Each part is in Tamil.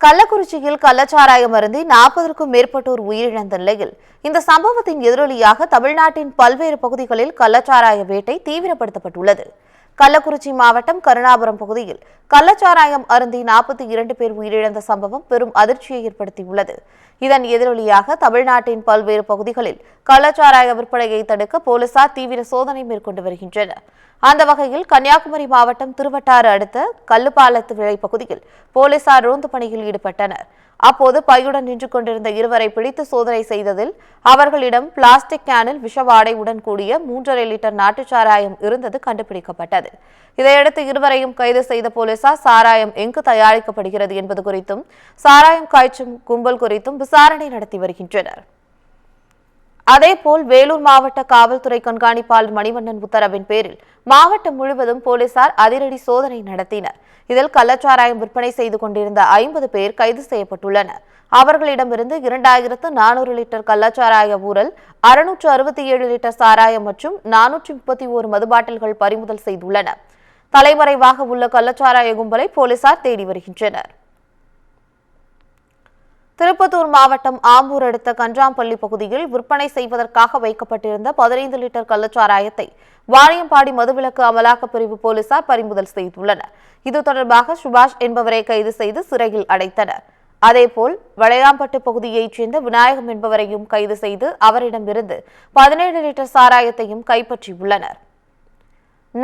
கள்ளக்குறிச்சியில் கள்ளச்சாராயம் அருந்தி நாற்பதற்கும் மேற்பட்டோர் உயிரிழந்த நிலையில் இந்த சம்பவத்தின் எதிரொலியாக தமிழ்நாட்டின் பல்வேறு பகுதிகளில் கள்ளச்சாராய வேட்டை தீவிரப்படுத்தப்பட்டுள்ளது. கள்ளக்குறிச்சி மாவட்டம் கருணாபுரம் பகுதியில் கள்ளச்சாராயம் அருந்தி நாற்பத்தி இரண்டு பேர் உயிரிழந்த சம்பவம் பெரும் அதிர்ச்சியை ஏற்படுத்தியுள்ளது. இதன் எதிரொலியாக தமிழ்நாட்டின் பல்வேறு பகுதிகளில் கள்ளச்சாராய விற்பனையை தடுக்க போலீசார் தீவிர சோதனை மேற்கொண்டு வருகின்றனர். அந்த வகையில் கன்னியாகுமரி மாவட்டம் திருவட்டாறு அடுத்த கல்லுப்பாலத்து விளை பகுதியில் போலீசார் ரோந்து பணியில் ஈடுபட்டனர். அப்போது பையுடன் நின்று கொண்டிருந்த இருவரை பிடித்து சோதனை செய்ததில் அவர்களிடம் பிளாஸ்டிக் கேனில் விஷவாடை உடன் கூடிய மூன்றரை லிட்டர் நாட்டுச் சாராயம் இருந்தது கண்டுபிடிக்கப்பட்டது. இதையடுத்து இருவரையும் கைது செய்த போலீசார் சாராயம் எங்கு தயாரிக்கப்படுகிறது என்பது குறித்தும் சாராயம் காய்ச்சும் கும்பல் குறித்தும் விசாரணை நடத்தி வருகின்றனர். அதேபோல் வேலூர் மாவட்ட காவல்துறை கண்காணிப்பாளர் மணிவண்ணன் உத்தரவின் பேரில் மாவட்டம் முழுவதும் போலீசார் அதிரடி சோதனை நடத்தினர். இதில் கள்ளச்சாராயம் விற்பனை செய்து கொண்டிருந்த ஐம்பது பேர் கைது செய்யப்பட்டுள்ளனர். அவர்களிடமிருந்து இரண்டாயிரத்து நானூறு லிட்டர் கள்ளச்சாராய ஊரல் அறுநூற்று அறுபத்தி ஏழு லிட்டர் சாராயம் மற்றும் நானூற்றி முப்பத்தி ஓரு மதுபாட்டில்கள் பறிமுதல் செய்துள்ளனர். தலைமறைவாக உள்ள கள்ளச்சாராய கும்பலை போலீசார் தேடி வருகின்றனர். திருப்பத்தூர் மாவட்டம் ஆம்பூர் அடுத்த கன்றாம்பள்ளி பகுதியில் விற்பனை செய்வதற்காக வைக்கப்பட்டிருந்த பதினைந்து லிட்டர் கள்ளச்சாராயத்தை வாணியம்பாடி மதுவிலக்கு அமலாக்கப் பிரிவு போலீசார் பறிமுதல் செய்துள்ளனர். இது தொடர்பாக சுபாஷ் என்பவரை கைது செய்து சிறையில் அடைத்தனர். அதேபோல் வளையாம்பட்டு பகுதியைச் சேர்ந்த விநாயகம் என்பவரையும் கைது செய்து அவரிடமிருந்து பதினேழு லிட்டர் சாராயத்தையும் கைப்பற்றியுள்ளனர்.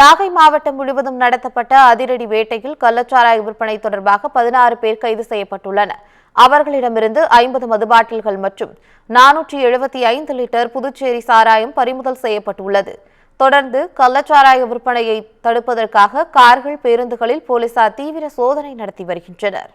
நாகை மாவட்டம் முழுவதும் நடத்தப்பட்ட அதிரடி வேட்டையில் கள்ளச்சாராய விற்பனை தொடர்பாக பதினாறு பேர் கைது செய்யப்பட்டுள்ளனர். அவர்களிடமிருந்து ஐம்பது மதுபாட்டில்கள் மற்றும் நானூற்றி எழுபத்தி ஐந்து லிட்டர் புதுச்சேரி சாராயம் பறிமுதல் செய்யப்பட்டுள்ளது. தொடர்ந்து கள்ளச்சாராய விற்பனையை தடுப்பதற்காக கார்கள் பேருந்துகளில் போலீசார் தீவிர சோதனை நடத்தி வருகின்றனர்.